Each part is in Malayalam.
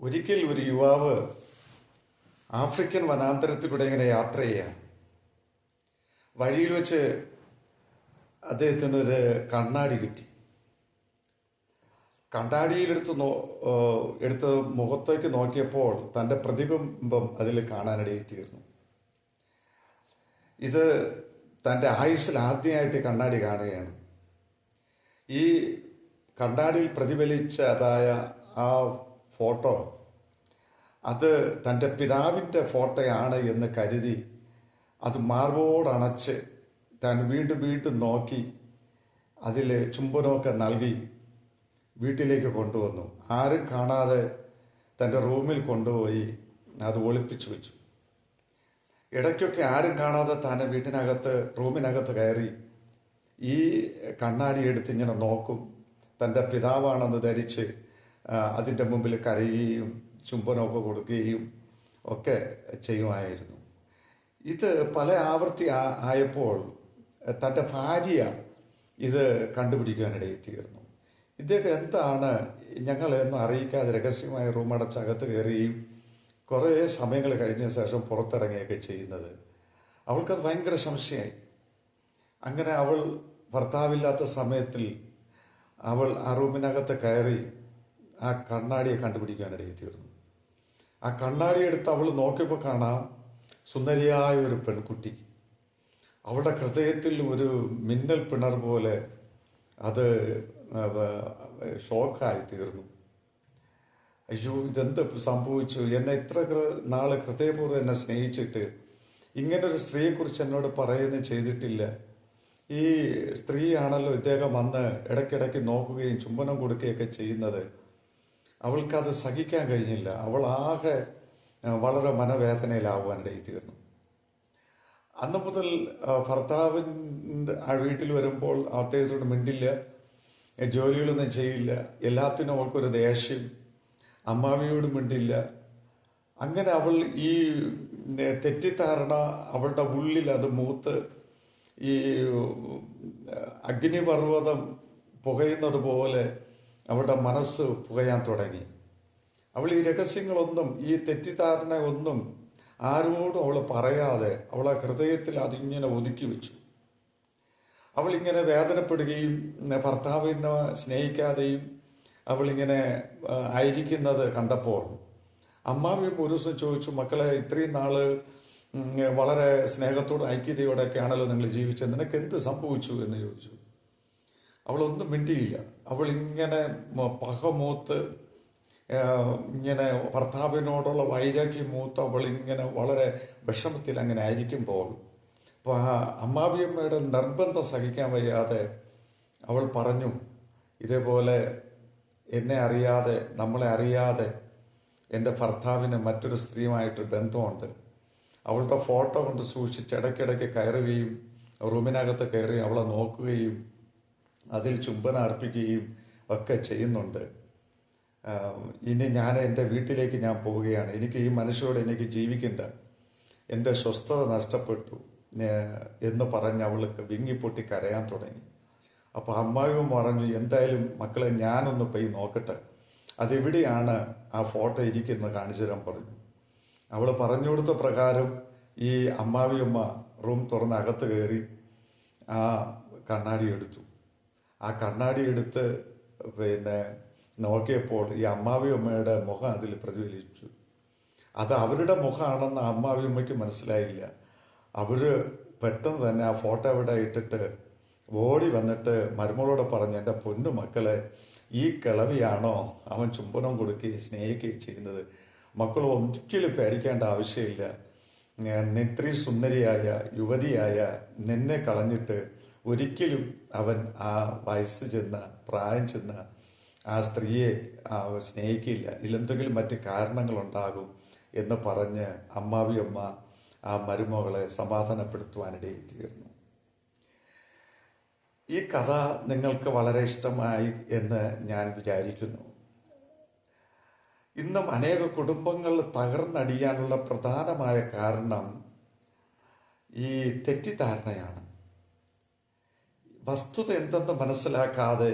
ഒരിക്കൽ ഒരു യുവാവ് ആഫ്രിക്കൻ വനാന്തരത്തിലൂടെ ഇങ്ങനെ യാത്ര ചെയ്യാം വഴിയിൽ വെച്ച് അദ്ദേഹത്തിനൊരു കണ്ണാടി കിട്ടി. കണ്ണാടിയിലെടുത്ത് നോ എടുത്ത് മുഖത്തേക്ക് നോക്കിയപ്പോൾ തന്റെ പ്രതിബിംബം അതിൽ കാണാനിടയിൽ തീർന്നു. ഇത് തന്റെ ആയുസ്സിൽ ആദ്യമായിട്ട് കണ്ണാടി കാണുകയാണ്. ഈ കണ്ണാടിയിൽ പ്രതിഫലിച്ചതായ ആ ഫോട്ടോ. അത് തന്റെ പിതാവിന്റെ ഫോട്ടോയാണ് എന്ന് കരുതി അത് മാർബോടണച്ച് താൻ വീണ്ടും വീണ്ടും നോക്കി അതിൽ ചുംബനമൊക്കെ നൽകി വീട്ടിലേക്ക് കൊണ്ടുവന്നു. ആരും കാണാതെ തന്റെ റൂമിൽ കൊണ്ടുപോയി അത് ഒളിപ്പിച്ചു വെച്ചു. ഇടയ്ക്കൊക്കെ ആരും കാണാതെ താൻ വീട്ടിനകത്ത് റൂമിനകത്ത് കയറി ഈ കണ്ണാടി എടുത്ത് ഇങ്ങനെ നോക്കും. തന്റെ പിതാവാണെന്ന് ധരിച്ച് അതിന്റെ മുമ്പിൽ കരയുകയും ചുംബനമൊക്കെ കൊടുക്കുകയും ഒക്കെ ചെയ്യുമായിരുന്നു. ഇത് പല ആവർത്തി ആയപ്പോൾ തന്റെ ഭാര്യ ഇത് കണ്ടുപിടിക്കാനിടയിൽ തീർന്നു. ഇദ്ദേഹം എന്താണ് ഞങ്ങളെയൊന്നും അറിയിക്കാതെ രഹസ്യമായ റൂം അടച്ചകത്ത് കയറുകയും കുറേ സമയങ്ങൾ കഴിഞ്ഞ ശേഷം പുറത്തിറങ്ങുകയൊക്കെ ചെയ്യുന്നത്. അവൾക്കത് ഭയങ്കര സംശയമായി. അങ്ങനെ അവൾ ഭർത്താവില്ലാത്ത സമയത്തിൽ അവൾ ആ റൂമിനകത്ത് കയറി ആ കണ്ണാടിയെ കണ്ടുപിടിക്കാനിടയിൽ തീർന്നു. ആ കണ്ണാടി എടുത്ത് അവൾ നോക്കിയപ്പോൾ കാണാം സുന്ദരിയായ ഒരു പെൺകുട്ടി. അവളുടെ ഹൃദയത്തിൽ ഒരു മിന്നൽ പിണർ പോലെ അത് ഷോക്കായി തീർന്നു. അയ്യോ ഇതെന്ത് സംഭവിച്ചു? എന്നെ ഇത്ര നാൾ ഹൃദയപൂർവം എന്നെ സ്നേഹിച്ചിട്ട് ഇങ്ങനൊരു സ്ത്രീയെക്കുറിച്ച് എന്നോട് പറയുകയും ചെയ്തിട്ടില്ല. ഈ സ്ത്രീയാണല്ലോ ഇദ്ദേഹം വന്ന് ഇടയ്ക്കിടയ്ക്ക് നോക്കുകയും ചുംബനം കൊടുക്കുകയൊക്കെ ചെയ്യുന്നത്. അവൾക്കത് സഹിക്കാൻ കഴിഞ്ഞില്ല. അവൾ ആകെ വളരെ മനവേദനയിലാവാനിടയിൽ തീർന്നു അന്ന് മുതൽ ഭർത്താവിന്റെ ആ വീട്ടിൽ വരുമ്പോൾ അദ്ദേഹത്തോട് മിണ്ടില്ല. ജോലികളൊന്നും ചെയ്യില്ല. എല്ലാത്തിനും അവൾക്കൊരു ദേഷ്യം. അമ്മാവിയോട് മിണ്ടില്ല. അങ്ങനെ അവൾ ഈ തെറ്റിദ്ധാരണ അവളുടെ ഉള്ളിൽ അത് മൂത്ത് ഈ അഗ്നിപർവതം പുകയുന്നത് പോലെ അവളുടെ മനസ്സ് പുകയാൻ തുടങ്ങി. അവൾ ഈ രഹസ്യങ്ങളൊന്നും ഈ തെറ്റിദ്ധാരണ ഒന്നും ആരോടും അവൾ പറയാതെ അവളെ ഹൃദയത്തിൽ അതിങ്ങനെ ഒതുക്കി വെച്ചു. അവൾ ഇങ്ങനെ വേദനപ്പെടുകയും ഭർത്താവിനെ സ്നേഹിക്കാതെയും അവളിങ്ങനെ ആയിരിക്കുന്നത് കണ്ടപ്പോൾ അമ്മാവിയും ഒരു ദിവസം ചോദിച്ചു മക്കളെ ഇത്രയും ഉം, വളരെ സ്നേഹത്തോടും ഐക്യതയോടെയൊക്കെ ആണല്ലോ നിങ്ങൾ ജീവിച്ചത്. നിനക്ക് എന്ത് സംഭവിച്ചു? എന്ന് ചോദിച്ചു. അവളൊന്നും മിണ്ടിയില്ല. അവൾ ഇങ്ങനെ പകമൂത്ത് ഇങ്ങനെ ഭർത്താവിനോടുള്ള വൈരാഗ്യം മൂത്ത് അവൾ ഇങ്ങനെ വളരെ വിഷമത്തിൽ അങ്ങനെ ആയിരിക്കുമ്പോൾ അപ്പോൾ ആ അമ്മാവിയമ്മയുടെ നിർബന്ധം സഹിക്കാൻ വയ്യാതെ അവൾ പറഞ്ഞു ഇതേപോലെ എന്നെ അറിയാതെ നമ്മളെ അറിയാതെ എന്റെ ഭർത്താവിന് മറ്റൊരു സ്ത്രീയുമായിട്ട് ബന്ധമുണ്ട്. അവളുടെ ഫോട്ടോ കൊണ്ട് സൂക്ഷിച്ച് ഇടയ്ക്കിടയ്ക്ക് കയറുകയും റൂമിനകത്ത് കയറി അവളെ നോക്കുകയും അതിൽ ചുംബനം അർപ്പിക്കുകയും ഒക്കെ ചെയ്യുന്നുണ്ട്. ഇനി ഞാൻ എന്റെ വീട്ടിലേക്ക് ഞാൻ പോവുകയാണ്. എനിക്ക് ഈ മനുഷ്യരോട് എനിക്ക് ജീവിക്കണ്ട. എന്റെ സ്വസ്ഥത നഷ്ടപ്പെട്ടു എന്ന് പറഞ്ഞ് അവൾക്ക് വിങ്ങിപ്പൊട്ടി കരയാൻ തുടങ്ങി. അപ്പോൾ അമ്മാവും പറഞ്ഞു എന്തായാലും മക്കളെ ഞാനൊന്ന് പോയി നോക്കട്ടെ. അതെവിടെയാണ് ആ ഫോട്ടോ ഇരിക്കുന്നത്? കാണിച്ചു തരാൻ പറഞ്ഞു. അവൾ പറഞ്ഞു കൊടുത്ത പ്രകാരം ഈ അമ്മാവിയമ്മ റൂം തുറന്ന് അകത്ത് കയറി ആ കണ്ണാടി എടുത്തു. ആ കണ്ണാടി എടുത്ത് പിന്നെ നോക്കിയപ്പോൾ ഈ അമ്മാവിയമ്മയുടെ മുഖം അതിൽ പ്രതിഫലിച്ചു. അത് അവരുടെ മുഖമാണെന്ന് അമ്മാവിയമ്മയ്ക്ക് മനസ്സിലായില്ല. അവർ പെട്ടെന്ന് തന്നെ ആ ഫോട്ടോ അവിടെ ഇട്ടിട്ട് ഓടി വന്നിട്ട് മരുമകളോട് പറഞ്ഞു എന്റെ പൊന്നു മക്കളെ ഈ കിളവിയാണോ അവൻ ചുംബനം കൊടുക്കുകയും സ്നേഹിക്കുകയും ചെയ്യുന്നത്? മക്കൾ ഒരിക്കലും പേടിക്കേണ്ട ആവശ്യമില്ല. ഇത്രയും സുന്ദരിയായ യുവതിയായ നിന്നെ കളഞ്ഞിട്ട് ഒരിക്കലും അവൻ ആ വയസ്സ് ചെന്ന പ്രായം ചെന്ന ആ സ്ത്രീയെ സ്നേഹിക്കില്ല. ഇല്ലെന്തെങ്കിലും മറ്റ് കാരണങ്ങളുണ്ടാകും എന്ന് പറഞ്ഞ് അമ്മാവിയമ്മ ആ മരുമകളെ സമാധാനപ്പെടുത്തുവാനിടയിൽ തീർന്നു. ഈ കഥ നിങ്ങൾക്ക് വളരെ ഇഷ്ടമായി എന്ന് ഞാൻ വിചാരിക്കുന്നു. ഇന്നും അനേക കുടുംബങ്ങൾ തകർന്നടിയാനുള്ള പ്രധാനമായ കാരണം ഈ തെറ്റിദ്ധാരണയാണ്. വസ്തുത എന്തെന്ന് മനസ്സിലാക്കാതെ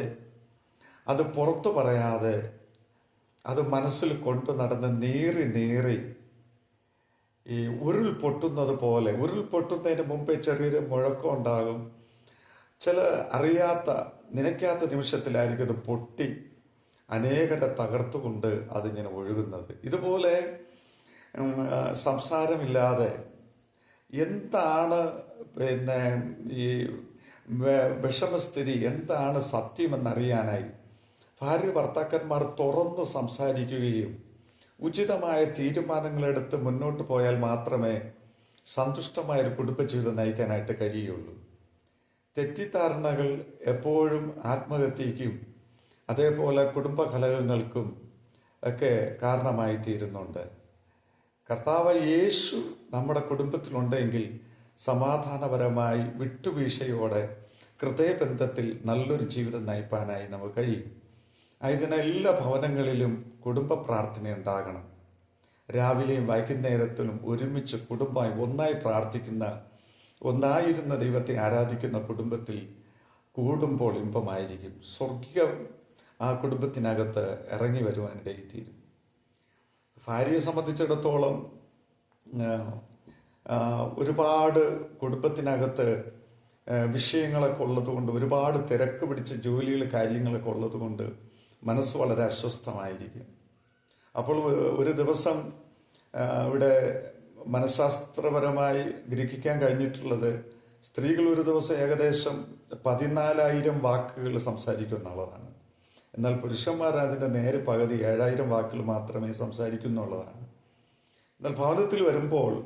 അത് പുറത്തു പറയാതെ അത് മനസ്സിൽ കൊണ്ടു നടന്ന് നീറി നീറി ഈ ഉരുൾ പൊട്ടുന്നത് പോലെ ഉരുൾ പൊട്ടുന്നതിന് മുമ്പേ ചെറിയൊരു മുഴക്കം ഉണ്ടാകും. ചില അറിയാത്ത നനയ്ക്കാത്ത നിമിഷത്തിലായിരിക്കും അത് പൊട്ടി അനേകരെ തകർത്തുകൊണ്ട് അതിങ്ങനെ ഒഴുകുന്നത്. ഇതുപോലെ സംസാരമില്ലാതെ എന്താണ് പിന്നെ ഈ വിഷമസ്ഥിതി എന്താണ് സത്യമെന്നറിയാനായി ഭാര്യ ഭർത്താക്കന്മാർ തുറന്നു സംസാരിക്കുകയും ഉചിതമായ തീരുമാനങ്ങളെടുത്ത് മുന്നോട്ട് പോയാൽ മാത്രമേ സന്തുഷ്ടമായ ഒരു കുടുംബജീവിതം നയിക്കാനായിട്ട് കഴിയുള്ളൂ തെറ്റിദ്ധാരണകൾ എപ്പോഴും ആത്മഹത്യയ്ക്കും അതേപോലെ കുടുംബകലഹങ്ങൾക്കും ഒക്കെ കാരണമായി തീരുന്നുണ്ട്. കർത്താവ് യേശു നമ്മുടെ കുടുംബത്തിലുണ്ടെങ്കിൽ സമാധാനപരമായി വിട്ടുവീഴ്ചയോടെ ഹൃദയബന്ധത്തിൽ നല്ലൊരു ജീവിതം നയിപ്പാനായി നമുക്ക് കഴിയും. ആയതിനാൽ എല്ലാ ഭവനങ്ങളിലും കുടുംബ പ്രാർത്ഥന ഉണ്ടാകണം. രാവിലെയും വൈകുന്നേരത്തിലും ഒരുമിച്ച് കുടുംബമായി ഒന്നായി പ്രാർത്ഥിക്കുന്ന ഒന്നായിരുന്ന ദൈവത്തെ ആരാധിക്കുന്ന കുടുംബത്തിൽ കൂടുമ്പോൾ ഇമ്പമായിരിക്കും. സ്വർഗീയ ആ കുടുംബത്തിനകത്ത് ഇറങ്ങി വരുവാനിടയിത്തീരും ഭാര്യയെ സംബന്ധിച്ചിടത്തോളം ഒരുപാട് കുടുംബത്തിനകത്ത് വിഷയങ്ങളൊക്കെ ഉള്ളതുകൊണ്ട് ഒരുപാട് തിരക്ക് പിടിച്ച ജോലികൾ കാര്യങ്ങളൊക്കെ ഉള്ളതുകൊണ്ട് മനസ്സ് വളരെ അസ്വസ്ഥമായിരിക്കും. അപ്പോൾ ഒരു ദിവസം ഇവിടെ മനഃശാസ്ത്രപരമായി ഗ്രഹിക്കാൻ കഴിഞ്ഞിട്ടുള്ളത് സ്ത്രീകൾ ഒരു ദിവസം ഏകദേശം പതിനാലായിരം വാക്കുകൾ സംസാരിക്കും എന്നുള്ളതാണ്. എന്നാൽ പുരുഷന്മാർ അതിന്റെ നേരെ പകുതി ഏഴായിരം വാക്കുകൾ മാത്രമേ സംസാരിക്കുന്നുള്ളതാണ് എന്നാൽ ഭവനത്തിൽ വരുമ്പോൾ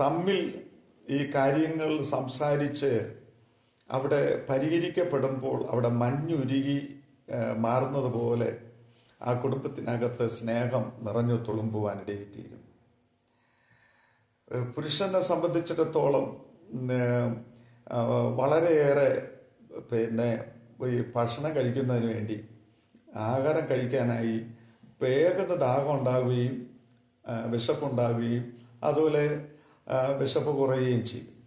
തമ്മിൽ ഈ കാര്യങ്ങൾ സംസാരിച്ച് അവിടെ പരിഹരിക്കപ്പെടുമ്പോൾ അവിടെ മഞ്ഞുരുകി മാറുന്നത് പോലെ ആ കുടുംബത്തിനകത്ത് സ്നേഹം നിറഞ്ഞു തുളുമ്പുവാനിടയിത്തീരും ഇടയിത്തീരും പുരുഷനെ സംബന്ധിച്ചിടത്തോളം വളരെയേറെ പിന്നെ ഈ ഭക്ഷണം കഴിക്കുന്നതിന് വേണ്ടി ആഹാരം കഴിക്കാനായി വേഗത ദാഹം ഉണ്ടാവുകയും വിശപ്പുണ്ടാവുകയും അതുപോലെ വിശപ്പ് കുറയുകയും ചെയ്യും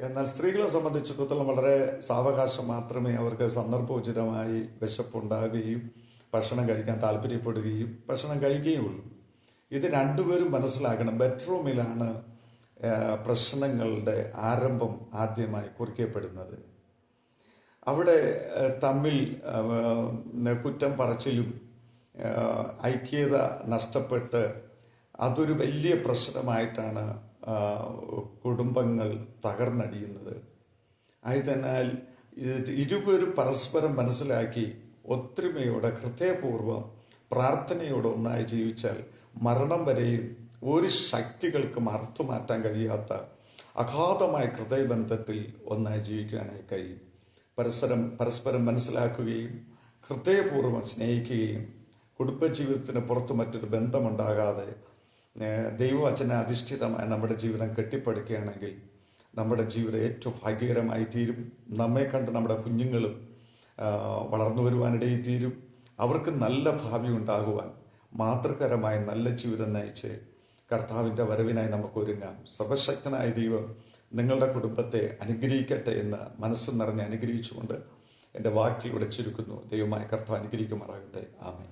എന്നാൽ സ്ത്രീകളെ സംബന്ധിച്ചിടത്തോളം വളരെ സാവകാശം മാത്രമേ അവർക്ക് സന്ദർഭോചിതമായി വിശപ്പുണ്ടാകുകയും ഭക്ഷണം കഴിക്കാൻ താല്പര്യപ്പെടുകയും ഭക്ഷണം കഴിക്കുകയുള്ളൂ ഇത് രണ്ടുപേരും മനസ്സിലാക്കണം ബെഡ്റൂമിലാണ് പ്രശ്നങ്ങളുടെ ആരംഭം ആദ്യമായി കുറിക്കപ്പെടുന്നത്. അവിടെ തമ്മിൽ കുറ്റം പറച്ചിലും ഐക്യത നഷ്ടപ്പെട്ട് അതൊരു വലിയ പ്രശ്നമായിട്ടാണ് കുടുംബങ്ങൾ തകർന്നടിയുന്നത്. ആയതിനാൽ ഇരുവരും പരസ്പരം മനസ്സിലാക്കി ഒത്തൊരുമയോടെ ഹൃദയപൂർവം പ്രാർത്ഥനയോടെ ഒന്നായി ജീവിച്ചാൽ മരണം വരെയും ഒരു ശക്തികൾക്കും അർത്ഥമാറ്റാൻ കഴിയാത്ത അഗാധമായ ഹൃദയബന്ധത്തിൽ ഒന്നായി ജീവിക്കാനായി കഴിയും. പരസ്പരം പരസ്പരം മനസ്സിലാക്കുകയും ഹൃദയപൂർവം സ്നേഹിക്കുകയും കുടുംബജീവിതത്തിന് പുറത്ത് മറ്റൊരു ബന്ധമുണ്ടാകാതെ ദൈവവചന അധിഷ്ഠിതമായ നമ്മുടെ ജീവിതം കെട്ടിപ്പടുക്കുകയാണെങ്കിൽ നമ്മുടെ ജീവിതം ഏറ്റവും ഭാഗ്യകരമായി തീരും. നമ്മെ കണ്ട് നമ്മുടെ കുഞ്ഞുങ്ങളും വളർന്നു വരുവാനിടയിൽ തീരും. അവർക്ക് നല്ല ഭാവി ഉണ്ടാകുവാൻ മാതൃകരമായ നല്ല ജീവിതം നയിച്ച് കർത്താവിന്റെ വരവിനായി നമുക്ക് ഒരുങ്ങാം. സർവശക്തനായ ദൈവം നിങ്ങളുടെ കുടുംബത്തെ അനുഗ്രഹിക്കട്ടെ എന്ന് മനസ്സ് നിറഞ്ഞ് അനുഗ്രഹിച്ചുകൊണ്ട് എന്റെ വാക്കിലൂടെ ചുരുക്കുന്നു. ദൈവമായ കർത്താവ് അനുഗ്രഹിക്കുമാറാകട്ടെ. ആമേ